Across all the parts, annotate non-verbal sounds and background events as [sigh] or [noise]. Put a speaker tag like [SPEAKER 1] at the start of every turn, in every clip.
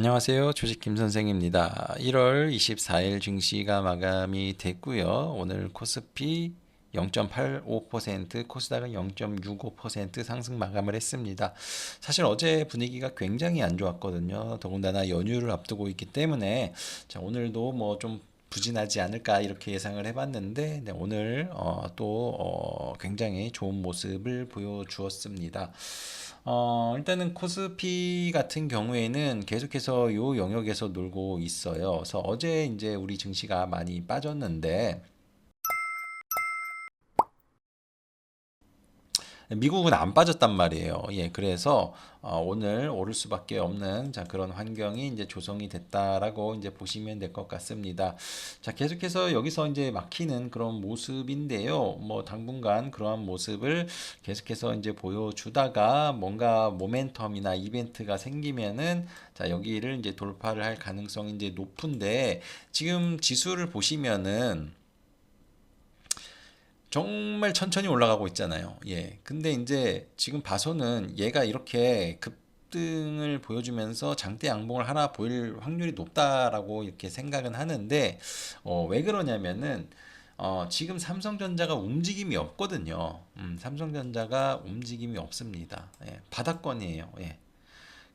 [SPEAKER 1] 안녕하세요. 주식 김 선생입니다. 1월 24일 증시가 마감이 됐고요. 오늘 코스피 0.85%, 코스닥은 0.65% 상승 마감을 했습니다. 사실 어제 분위기가 굉장히 안 좋았거든요. 더군다나 연휴를 앞두고 있기 때문에 자, 오늘도 뭐좀 부진하지 않을까 이렇게 예상을 해봤는데 네, 오늘 어, 또 어, 굉장히 좋은 모습을 보여주었습니다. 어, 일단은 코스피 같은 경우에는 계속해서 요 영역에서 놀고 있어요. 그래서 어제 이제 우리 증시가 많이 빠졌는데 미국은 안 빠졌단 말이에요. 예, 그래서 어, 오늘 오를 수밖에 없는 자, 그런 환경이 이제 조성이 됐다라고 이제 보시면 될 것 같습니다. 자, 계속해서 여기서 이제 막히는 그런 모습인데요. 뭐 당분간 그러한 모습을 계속해서 이제 보여주다가 뭔가 모멘텀이나 이벤트가 생기면은 자, 여기를 이제 돌파를 할 가능성이 이제 높은데 지금 지수를 보시면은 정말 천천히 올라가고 있잖아요. 예. 근데 이제 지금 봐서는 얘가 이렇게 급등을 보여주면서 장대 양봉을 하나 보일 확률이 높다라고 이렇게 생각은 하는데, 어, 왜 그러냐면은, 어, 지금 삼성전자가 움직임이 없거든요. 음, 삼성전자가 움직임이 없습니다. 예, 바닥권이에요. 예.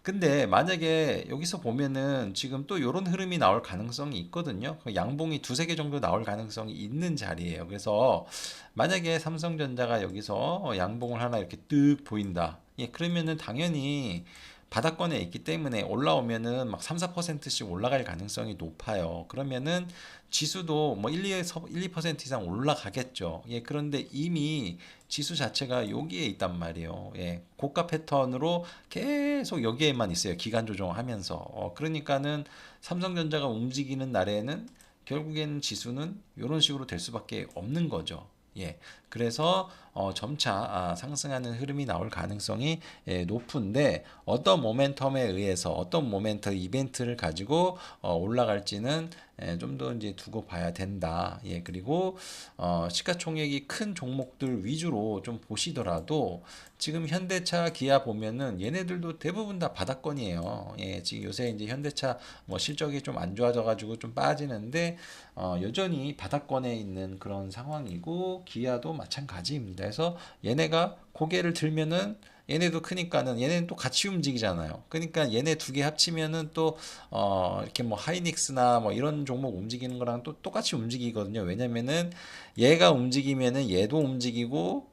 [SPEAKER 1] 근데 만약에 여기서 보면은 지금 또 이런 흐름이 나올 가능성이 있거든요. 그 양봉이 두세 개 정도 나올 가능성이 있는 자리예요. 그래서 만약에 삼성전자가 여기서 양봉을 하나 이렇게 뜩 보인다. 예, 그러면은 당연히 바닥권에 있기 때문에 올라오면은 막 3, 4%씩 올라갈 가능성이 높아요. 그러면은 지수도 뭐 1, 2에서 1, 2% 이상 올라가겠죠. 예, 그런데 이미 지수 자체가 여기에 있단 말이에요. 예, 고가 패턴으로 계속 여기에만 있어요. 기간 조정하면서. 어, 그러니까는 삼성전자가 움직이는 날에는 결국에는 지수는 이런 식으로 될 수밖에 없는 거죠. 예, 그래서 어, 점차 아, 상승하는 흐름이 나올 가능성이 예, 높은데 어떤 모멘텀에 의해서 어떤 모멘텀 이벤트를 가지고 어, 올라갈지는 예, 좀더 이제 두고 봐야 된다. 예, 그리고 어, 시가총액이 큰 종목들 위주로 좀 보시더라도 지금 현대차, 기아 보면은 얘네들도 대부분 다 바닥권이에요. 예, 지금 요새 이제 현대차 뭐 실적이 좀 안 좋아져 가지고 좀 빠지는데 어, 여전히 바닥권에 있는 그런 상황이고 기아도 마찬가지입니다. 그래서 얘네가 고개를 들면은 얘네도 크니까는 얘네는 또 같이 움직이잖아요. 그러니까 얘네 두 개 합치면은 또 어 이렇게 뭐 하이닉스나 뭐 이런 종목 움직이는 거랑 또 똑같이 움직이거든요. 왜냐면은 얘가 움직이면은 얘도 움직이고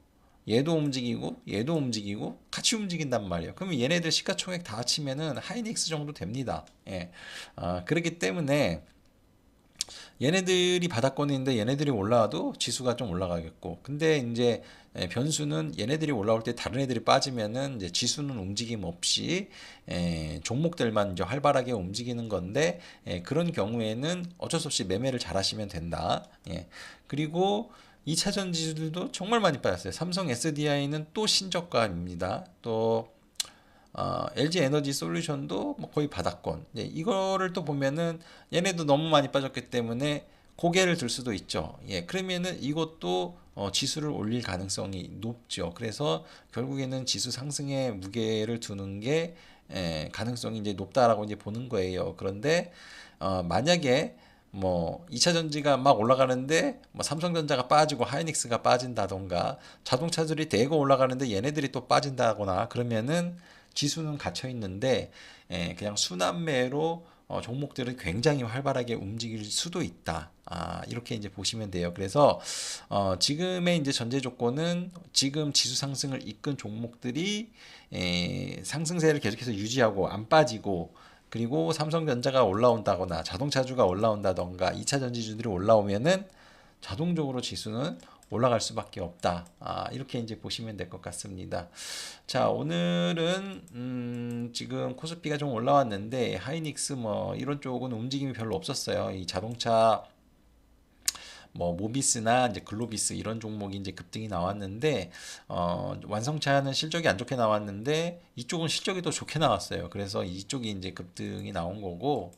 [SPEAKER 1] 얘도 움직이고 얘도 움직이고 같이 움직인단 말이에요. 그러면 얘네들 시가총액 다 합치면은 하이닉스 정도 됩니다. 예. 아, 그렇기 때문에 얘네들이 바닥권에 있는데 얘네들이 올라와도 지수가 좀 올라가겠고 근데 이제 예, 변수는 얘네들이 올라올 때 다른 애들이 빠지면은 이제 지수는 움직임 없이 에, 예, 종목들만 이제 활발하게 움직이는 건데 에, 예, 그런 경우에는 어쩔 수 없이 매매를 잘 하시면 된다. 예. 그리고 2차 전지들도 정말 많이 빠졌어요. 삼성 SDI는 또 신저가입니다. 또 어, LG 에너지 솔루션도 뭐 거의 바닥권. 예, 이거를 또 보면은 얘네도 너무 많이 빠졌기 때문에 고개를 들 수도 있죠. 예, 그러면은 이것도 어, 지수를 올릴 가능성이 높죠. 그래서 결국에는 지수 상승에 무게를 두는 게 예, 가능성이 이제 높다라고 이제 보는 거예요. 그런데 어, 만약에 뭐 2차 전지가 막 올라가는데 뭐 삼성전자가 빠지고 하이닉스가 빠진다던가 자동차들이 대거 올라가는데 얘네들이 또 빠진다거나 그러면은 지수는 갇혀 있는데 예, 그냥 순환매로 어, 종목들은 굉장히 활발하게 움직일 수도 있다. 아, 이렇게 이제 보시면 돼요. 그래서 어, 지금의 이제 전제 조건은 지금 지수 상승을 이끈 종목들이 에, 상승세를 계속해서 유지하고 안 빠지고 그리고 삼성전자가 올라온다거나 자동차주가 올라온다던가 2차 전지주들이 올라오면은 자동적으로 지수는 올라갈 수밖에 없다. 아, 이렇게 이제 보시면 될 것 같습니다. 자, 오늘은 음, 지금 코스피가 좀 올라왔는데 하이닉스 뭐 이런 쪽은 움직임이 별로 없었어요. 이 자동차 뭐 모비스나 이제 글로비스 이런 종목이 이제 급등이 나왔는데 어, 완성차는 실적이 안 좋게 나왔는데 이쪽은 실적이 더 좋게 나왔어요. 그래서 이쪽이 이제 급등이 나온 거고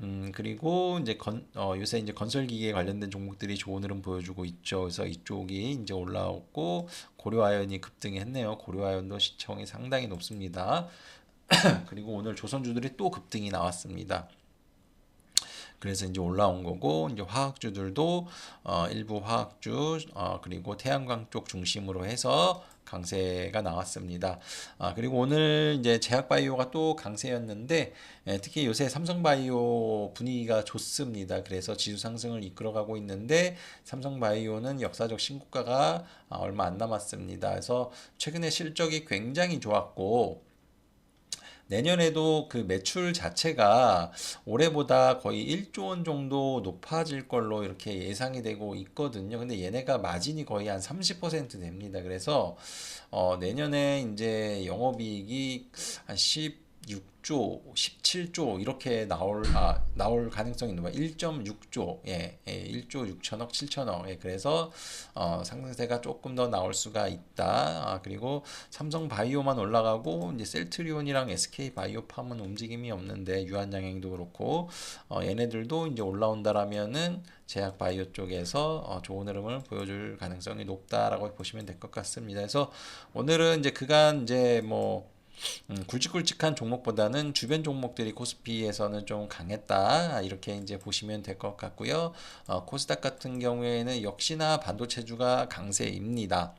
[SPEAKER 1] 음, 그리고 이제 건, 어, 요새 이제 건설 기계 관련된 종목들이 좋은 흐름 보여주고 있죠. 그래서 이쪽이 이제 올라왔고, 고려아연이 급등했네요. 고려아연도 시청이 상당히 높습니다. [clears throat] 그리고 오늘 조선주들이 또 급등이 나왔습니다. 그래서 이제 올라온 거고 이제 화학주들도 어, 일부 화학주 어, 그리고 태양광 쪽 중심으로 해서 강세가 나왔습니다. 아, 그리고 오늘 이제 제약바이오가 또 강세였는데 예, 특히 요새 삼성바이오 분위기가 좋습니다. 그래서 지수 상승을 이끌어가고 있는데 삼성바이오는 역사적 신고가가 아, 얼마 안 남았습니다. 그래서 최근에 실적이 굉장히 좋았고 내년에도 그 매출 자체가 올해보다 거의 1조 원 정도 높아질 걸로 이렇게 예상이 되고 있거든요. 근데 얘네가 마진이 거의 한 30% 됩니다. 그래서 어 내년에 이제 영업이익이 한 16조, 17조 이렇게 나올 아 나올 가능성이 거야. 1.6조, 예, 예, 1조 6천억, 7천억. 예, 그래서 어, 상승세가 조금 더 나올 수가 있다. 아, 그리고 삼성 바이오만 올라가고 이제 셀트리온이랑 SK 바이오팜은 움직임이 없는데 유한양행도 그렇고 어, 얘네들도 이제 올라온다라면은 제약 바이오 쪽에서 어, 좋은 흐름을 보여줄 가능성이 높다라고 보시면 될 것 같습니다. 그래서 오늘은 이제 그간 이제 뭐 음, 굵직굵직한 종목보다는 주변 종목들이 코스피에서는 좀 강했다 이렇게 이제 보시면 될 것 같고요. 어, 코스닥 같은 경우에는 역시나 반도체주가 강세입니다.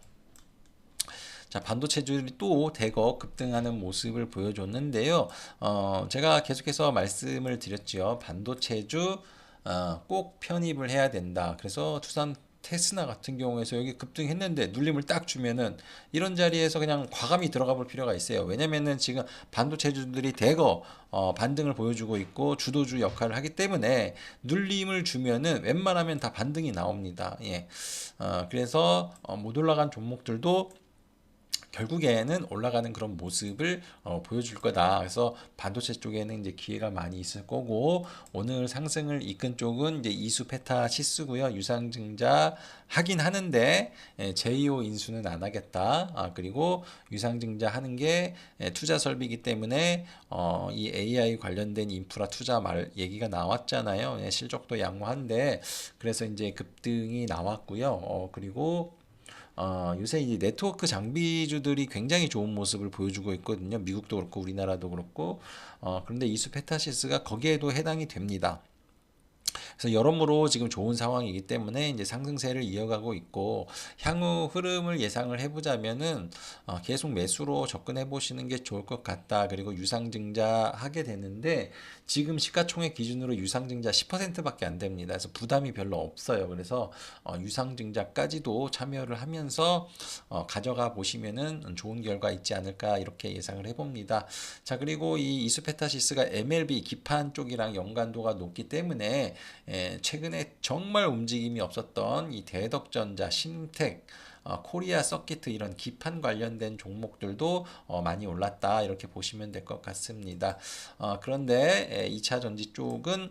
[SPEAKER 1] 자, 반도체주들이 또 대거 급등하는 모습을 보여줬는데요. 어, 제가 계속해서 말씀을 드렸죠. 반도체주 어, 꼭 편입을 해야 된다. 그래서 투산 테스나 같은 경우에서 여기 급등했는데 눌림을 딱 주면은 이런 자리에서 그냥 과감히 들어가 볼 필요가 있어요. 왜냐면은 지금 반도체주들이 대거 어, 반등을 보여주고 있고 주도주 역할을 하기 때문에 눌림을 주면은 웬만하면 다 반등이 나옵니다. 예. 어, 그래서 어, 못 올라간 종목들도 결국에는 올라가는 그런 모습을 어, 보여줄 거다. 그래서 반도체 쪽에는 이제 기회가 많이 있을 거고 오늘 상승을 이끈 쪽은 이제 이수 페타 시스고요. 유상증자 하긴 하는데 예, 제2호 인수는 안 하겠다. 아, 그리고 유상증자 하는 게 예, 투자 설비이기 때문에 어, 이 AI 관련된 인프라 투자 말 얘기가 나왔잖아요. 예, 실적도 양호한데 그래서 이제 급등이 나왔고요. 어, 그리고 어, 요새 이 네트워크 장비주들이 굉장히 좋은 모습을 보여주고 있거든요. 미국도 그렇고 우리나라도 그렇고. 어, 그런데 이수 페타시스가 거기에도 해당이 됩니다. 그래서 여러모로 지금 좋은 상황이기 때문에 이제 상승세를 이어가고 있고 향후 흐름을 예상을 해보자면은 어, 계속 매수로 접근해 보시는 게 좋을 것 같다. 그리고 유상증자 하게 되는데 지금 시가총액 기준으로 유상증자 10%밖에 안 됩니다. 그래서 부담이 별로 없어요. 그래서 어, 유상증자까지도 참여를 하면서 어, 가져가 보시면은 좋은 결과 있지 않을까 이렇게 예상을 해봅니다. 자 그리고 이 이수페타시스가 MLB 기판 쪽이랑 연관도가 높기 때문에 예, 최근에 정말 움직임이 없었던 이 대덕전자, 신택, 어, 코리아 서키트 이런 기판 관련된 종목들도 어, 많이 올랐다 이렇게 보시면 될 것 같습니다. 어, 그런데 예, 2차 전지 쪽은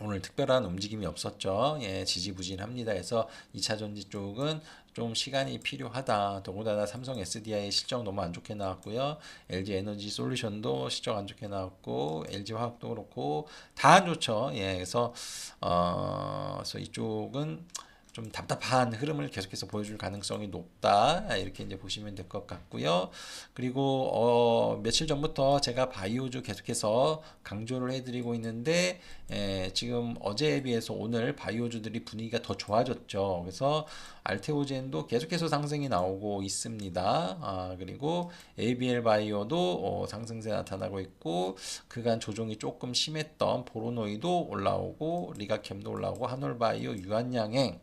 [SPEAKER 1] 오늘 특별한 움직임이 없었죠. 예, 지지부진합니다. 그래서 2차 전지 쪽은 좀 시간이 필요하다. 더군다나 삼성 SDI 실적 너무 안 좋게 나왔고요. LG 에너지 솔루션도 실적 안 좋게 나왔고, LG 화학도 그렇고 다 안 좋죠. 예, 그래서 어, 그래서 이쪽은 좀 답답한 흐름을 계속해서 보여줄 가능성이 높다 이렇게 이제 보시면 될 것 같고요. 그리고 어, 며칠 전부터 제가 바이오주 계속해서 강조를 해드리고 있는데 에, 지금 어제에 비해서 오늘 바이오주들이 분위기가 더 좋아졌죠. 그래서 알테오젠도 계속해서 상승이 나오고 있습니다. 아, 그리고 ABL 바이오도 어, 상승세 나타나고 있고 그간 조정이 조금 심했던 보로노이도 올라오고 리가캠도 올라오고 한올바이오 유한양행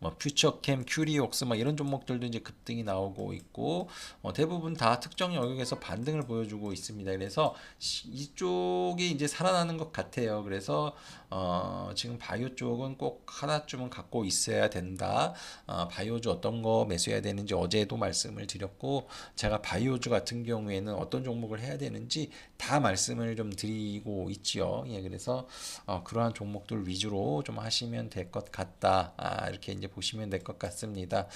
[SPEAKER 1] 뭐 퓨처캠, 큐리옥스 뭐 이런 종목들도 이제 급등이 나오고 있고 어, 대부분 다 특정 영역에서 반등을 보여주고 있습니다. 그래서 이쪽이 이제 살아나는 것 같아요. 그래서 어, 지금 바이오 쪽은 꼭 하나쯤은 갖고 있어야 된다. 어, 바이오주 어떤 거 매수해야 되는지 어제도 말씀을 드렸고 제가 바이오주 같은 경우에는 어떤 종목을 해야 되는지 다 말씀을 좀 드리고 있지요. 예, 그래서 어, 그러한 종목들 위주로 좀 하시면 될 것 같다. 아, 이렇게 이제 보시면 될 것 같습니다.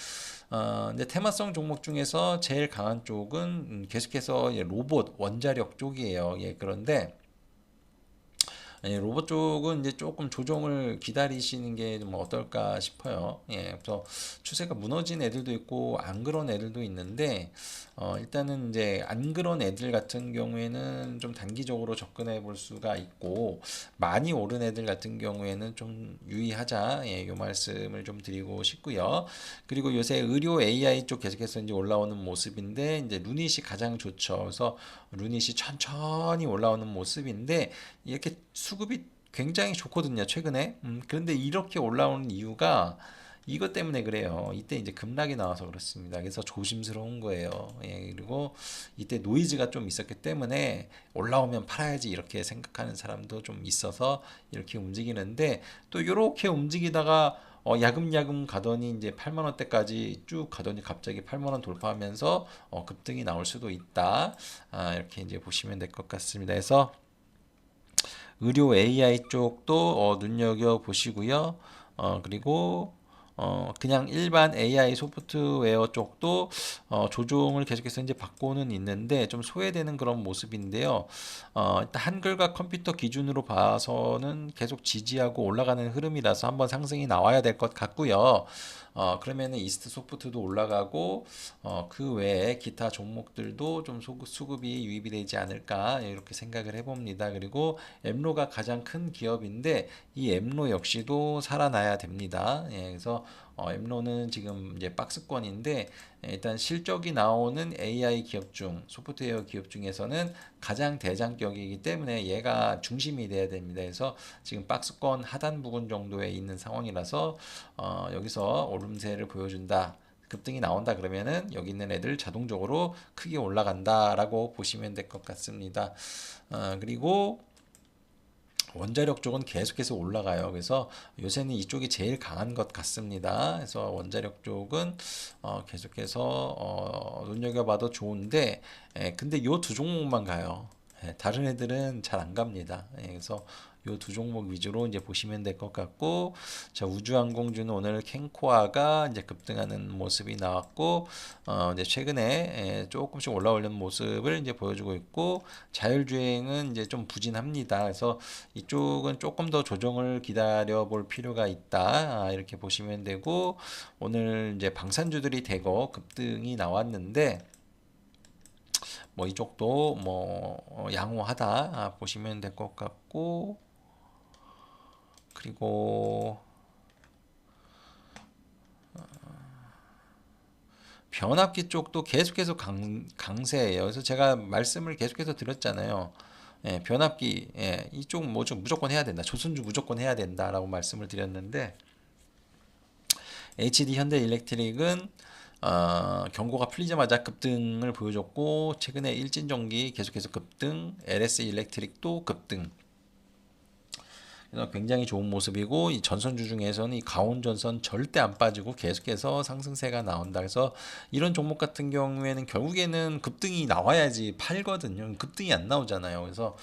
[SPEAKER 1] 어, 근데 테마성 종목 중에서 제일 강한 쪽은 음, 계속해서 로봇 원자력 쪽이에요. 예, 그런데 예, 로봇 쪽은 이제 조금 조정을 기다리시는 게 좀 어떨까 싶어요. 예, 그래서 추세가 무너진 애들도 있고 안 그런 애들도 있는데 어, 일단은 이제 안 그런 애들 같은 경우에는 좀 단기적으로 접근해 볼 수가 있고 많이 오른 애들 같은 경우에는 좀 유의하자. 예, 요 말씀을 좀 드리고 싶고요. 그리고 요새 의료 AI 쪽 계속해서 이제 올라오는 모습인데 이제 루닛이 가장 좋죠. 그래서 루닛이 천천히 올라오는 모습인데 이렇게 수급이 굉장히 좋거든요. 최근에. 음, 그런데 이렇게 올라오는 이유가 이것 때문에 그래요. 이때 이제 급락이 나와서 그렇습니다. 그래서 조심스러운 거예요. 예, 그리고 이때 노이즈가 좀 있었기 때문에 올라오면 팔아야지 이렇게 생각하는 사람도 좀 있어서 이렇게 움직이는데 또 이렇게 움직이다가 어, 야금야금 가더니 이제 8만 원대까지 쭉 가더니 갑자기 8만 원 돌파하면서 어, 급등이 나올 수도 있다. 아, 이렇게 이제 보시면 될 것 같습니다. 그래서 의료 AI 쪽도 어, 눈여겨 보시고요. 어, 그리고 어, 그냥 일반 AI 소프트웨어 쪽도 어, 조종을 계속해서 이제 받고는 있는데 좀 소외되는 그런 모습인데요. 어, 일단 한글과 컴퓨터 기준으로 봐서는 계속 지지하고 올라가는 흐름이라서 한번 상승이 나와야 될 것 같고요. 어, 그러면은 이스트 소프트도 올라가고 어, 그 외에 기타 종목들도 좀 소급, 수급이 유입이 되지 않을까 이렇게 생각을 해봅니다. 그리고 엠로가 가장 큰 기업인데 이 엠로 역시도 살아나야 됩니다. 예, 그래서 어, 엠로는 지금 이제 박스권인데 일단 실적이 나오는 AI 기업 중 소프트웨어 기업 중에서는 가장 대장격이기 때문에 얘가 중심이 돼야 됩니다. 그래서 지금 박스권 하단 부분 정도에 있는 상황이라서 어, 여기서 오름세를 보여준다. 급등이 나온다 그러면은 여기 있는 애들 자동적으로 크게 올라간다라고 보시면 될 것 같습니다. 어, 그리고 원자력 쪽은 계속해서 올라가요. 그래서 요새는 이쪽이 제일 강한 것 같습니다. 그래서 원자력 쪽은 어, 계속해서 어, 눈여겨봐도 좋은데, 예, 근데 요 두 종목만 가요. 예, 다른 애들은 잘 안 갑니다. 예, 그래서 요 두 종목 위주로 이제 보시면 될 것 같고 자 우주항공주는 오늘 캔코아가 이제 급등하는 모습이 나왔고 어 이제 최근에 예, 조금씩 올라오는 모습을 이제 보여주고 있고 자율주행은 이제 좀 부진합니다. 그래서 이쪽은 조금 더 조정을 기다려 볼 필요가 있다 아, 이렇게 보시면 되고 오늘 이제 방산주들이 대거 급등이 나왔는데 뭐 이쪽도 뭐 어, 양호하다 아, 보시면 될 것 같고 그리고 어, 변압기 쪽도 계속해서 강, 강세예요. 그래서 제가 말씀을 계속해서 드렸잖아요. 예, 변압기 예, 이쪽 뭐 좀 무조건 해야 된다. 조선주 무조건 해야 된다라고 말씀을 드렸는데 HD 현대 일렉트릭은 어, 경고가 풀리자마자 급등을 보여줬고 최근에 일진전기 계속해서 급등, LS 일렉트릭도 급등. 굉장히 좋은 모습이고 이 전선주 중에서는 이 가온 전선 절대 안 빠지고 계속해서 상승세가 나온다. 그래서 이런 종목 같은 경우에는 결국에는 급등이 나와야지 팔거든요. 급등이 안 나오잖아요. 그래서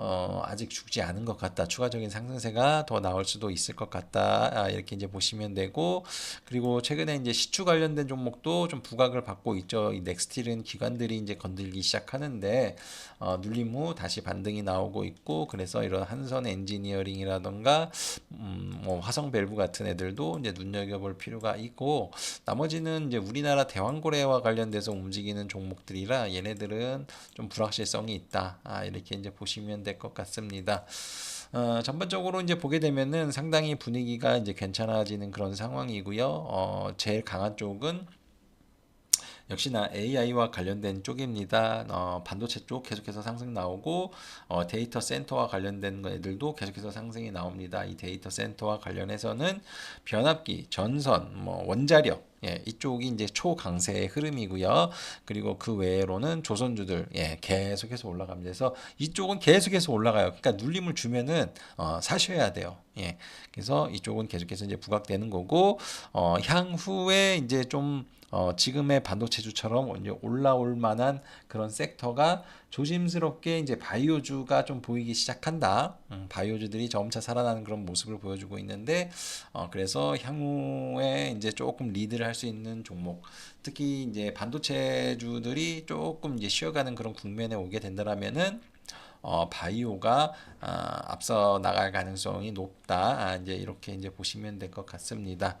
[SPEAKER 1] 어, 아직 죽지 않은 것 같다. 추가적인 상승세가 더 나올 수도 있을 것 같다. 아, 이렇게 이제 보시면 되고 그리고 최근에 이제 시추 관련된 종목도 좀 부각을 받고 있죠. 이 넥스틸은 기관들이 이제 건들기 시작하는데 어, 눌림 후 다시 반등이 나오고 있고 그래서 이런 한선 엔지니어링이라던가 음, 뭐 화성 밸브 같은 애들도 이제 눈여겨볼 필요가 있고 나머지는 이제 우리나라 대왕고래와 관련돼서 움직이는 종목들이라 얘네들은 좀 불확실성이 있다. 아, 이렇게 이제 보시면 될 것 같습니다. 어, 전반적으로 이제 보게 되면은 상당히 분위기가 이제 괜찮아지는 그런 상황이고요. 어, 제일 강한 쪽은 역시나 AI와 관련된 쪽입니다. 어, 반도체 쪽 계속해서 상승 나오고 어, 데이터 센터와 관련된 애들도 계속해서 상승이 나옵니다. 이 데이터 센터와 관련해서는 변압기, 전선, 뭐 원자력 예, 이쪽이 이제 초강세의 흐름이고요. 그리고 그 외로는 조선주들 예, 계속해서 올라갑니다. 그래서 이쪽은 계속해서 올라가요. 그러니까 눌림을 주면은 어, 사셔야 돼요. 예. 그래서 이쪽은 계속해서 이제 부각되는 거고 어, 향후에 이제 좀 어, 지금의 반도체주처럼 올라올 만한 그런 섹터가 조심스럽게 이제 바이오주가 좀 보이기 시작한다. 음, 바이오주들이 점차 살아나는 그런 모습을 보여주고 있는데, 어, 그래서 향후에 이제 조금 리드를 할 수 있는 종목, 특히 이제 반도체주들이 조금 이제 쉬어가는 그런 국면에 오게 된다라면은 어, 바이오가 아, 앞서 나갈 가능성이 높다. 아, 이제 이렇게 이제 보시면 될 것 같습니다.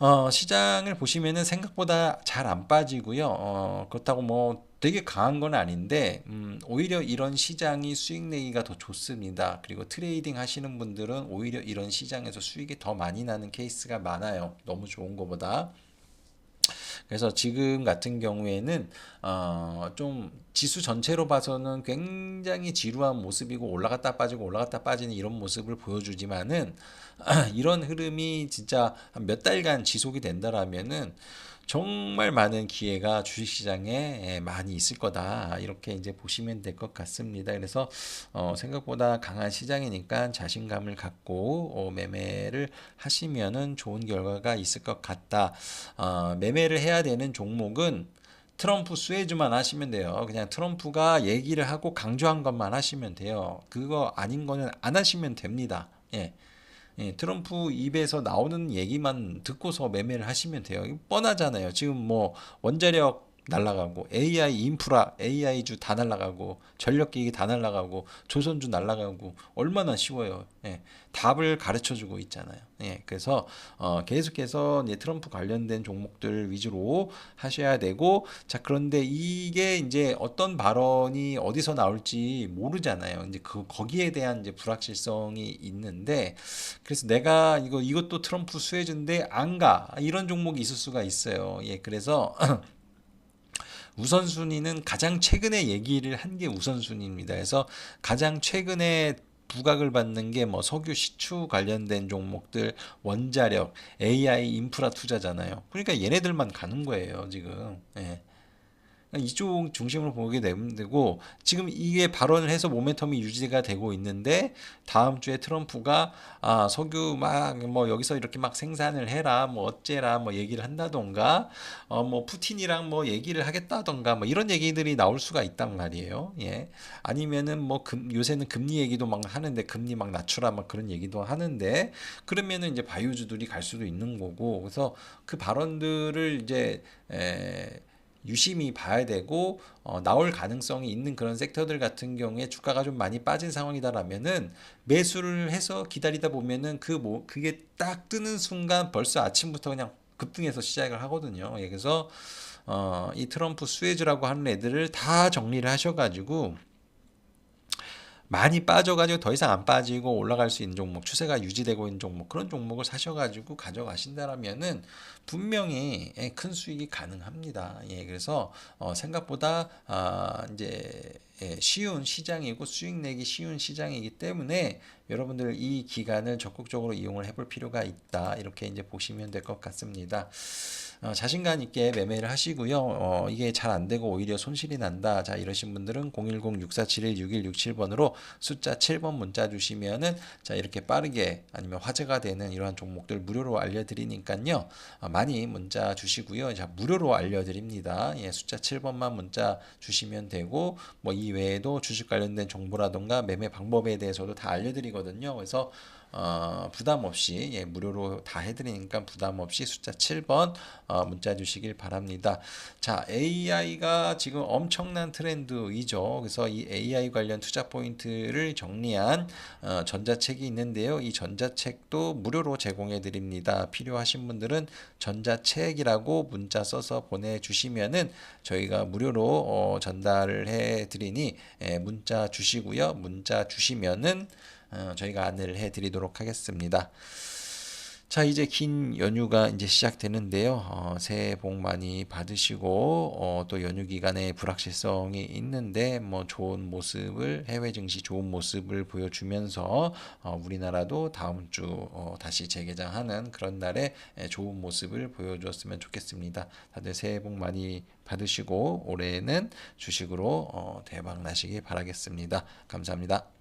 [SPEAKER 1] 어, 시장을 보시면은 생각보다 잘 안 빠지고요. 어, 그렇다고 뭐 되게 강한 건 아닌데, 음, 오히려 이런 시장이 수익 내기가 더 좋습니다. 그리고 트레이딩 하시는 분들은 오히려 이런 시장에서 수익이 더 많이 나는 케이스가 많아요. 너무 좋은 것보다. 그래서 지금 같은 경우에는 어, 좀 지수 전체로 봐서는 굉장히 지루한 모습이고 올라갔다 빠지고 올라갔다 빠지는 이런 모습을 보여주지만은 [clears throat] 이런 흐름이 진짜 한 몇 달간 지속이 된다라면은 정말 많은 기회가 주식시장에 많이 있을 거다. 이렇게 이제 보시면 될 것 같습니다. 그래서 어, 생각보다 강한 시장이니까 자신감을 갖고 어, 매매를 하시면은 좋은 결과가 있을 것 같다. 어, 매매를 해야 되는 종목은 트럼프 수혜주만 하시면 돼요. 그냥 트럼프가 얘기를 하고 강조한 것만 하시면 돼요. 그거 아닌 거는 안 하시면 됩니다. 예. 예, 트럼프 입에서 나오는 얘기만 듣고서 매매를 하시면 돼요. 뻔하잖아요. 지금 뭐 원자력 날라가고 AI 인프라 AI주 다 날라가고 전력기기 다 날라가고 조선주 날라가고 얼마나 쉬워요. 예, 답을 가르쳐 주고 있잖아요. 예, 그래서 어, 계속해서 이제 트럼프 관련된 종목들 위주로 하셔야 되고 자 그런데 이게 이제 어떤 발언이 어디서 나올지 모르잖아요. 이제 그 거기에 대한 이제 불확실성이 있는데 그래서 내가 이거 이것도 트럼프 수혜주인데 안 가. 이런 종목이 있을 수가 있어요. 예, 그래서 [clears throat] 우선순위는 가장 최근에 얘기를 한 게 우선순위입니다. 그래서 가장 최근에 부각을 받는 게 뭐 석유 시추 관련된 종목들, 원자력, AI 인프라 투자잖아요. 그러니까 얘네들만 가는 거예요, 지금. 예. 이쪽 중심으로 보게 되고 지금 이게 발언을 해서 모멘텀이 유지가 되고 있는데 다음 주에 트럼프가 아 석유 막 뭐 여기서 이렇게 막 생산을 해라 뭐 어째라 뭐 얘기를 한다던가 어 뭐 푸틴이랑 뭐 얘기를 하겠다던가 뭐 이런 얘기들이 나올 수가 있단 말이에요. 예. 아니면은 뭐 금, 요새는 금리 얘기도 막 하는데 금리 막 낮추라 막 그런 얘기도 하는데 그러면은 이제 바이오주들이 갈 수도 있는 거고 그래서 그 발언들을 이제 에 유심히 봐야 되고 어, 나올 가능성이 있는 그런 섹터들 같은 경우에 주가가 좀 많이 빠진 상황이다라면은 매수를 해서 기다리다 보면은 그 뭐 그게 딱 뜨는 순간 벌써 아침부터 그냥 급등해서 시작을 하거든요. 예, 그래서 어, 이 트럼프 수혜주라고 하는 애들을 다 정리를 하셔가지고 많이 빠져가지고 더 이상 안 빠지고 올라갈 수 있는 종목, 추세가 유지되고 있는 종목 그런 종목을 사셔가지고 가져가신다라면은 분명히 예, 큰 수익이 가능합니다. 예, 그래서 어, 생각보다 아, 이제 예, 쉬운 시장이고 수익 내기 쉬운 시장이기 때문에 여러분들 이 기간을 적극적으로 이용을 해볼 필요가 있다 이렇게 이제 보시면 될 것 같습니다. 어, 자신감 있게 매매를 하시고요. 어, 이게 잘 안 되고 오히려 손실이 난다. 자 이러신 분들은 010-6471-6167번으로 숫자 7번 문자 주시면은 자 이렇게 빠르게 아니면 화제가 되는 이러한 종목들 무료로 알려드리니까요. 어, 많이 문자 주시고요. 자 무료로 알려드립니다. 예, 숫자 7번만 문자 주시면 되고 뭐 이 외에도 주식 관련된 정보라던가 매매 방법에 대해서도 다 알려드리거든요. 그래서 어, 부담 없이 예, 무료로 다 해드리니까 부담 없이 숫자 7번 어, 문자 주시길 바랍니다. 자 AI가 지금 엄청난 트렌드이죠. 그래서 이 AI 관련 투자 포인트를 정리한 어, 전자책이 있는데요. 이 전자책도 무료로 제공해 드립니다. 필요하신 분들은 전자책이라고 문자 써서 보내주시면은 저희가 무료로 어, 전달을 해 드리니 예, 문자 주시고요. 문자 주시면은 어, 저희가 안내를 해드리도록 하겠습니다. 자 이제 긴 연휴가 이제 시작되는데요. 어, 새해 복 많이 받으시고 어, 또 연휴 기간에 불확실성이 있는데 뭐 좋은 모습을 해외 증시 좋은 모습을 보여주면서 어, 우리나라도 다음 주 어, 다시 재개장하는 그런 날에 좋은 모습을 보여주었으면 좋겠습니다. 다들 새해 복 많이 받으시고 올해는 주식으로 어, 대박 나시기 바라겠습니다. 감사합니다.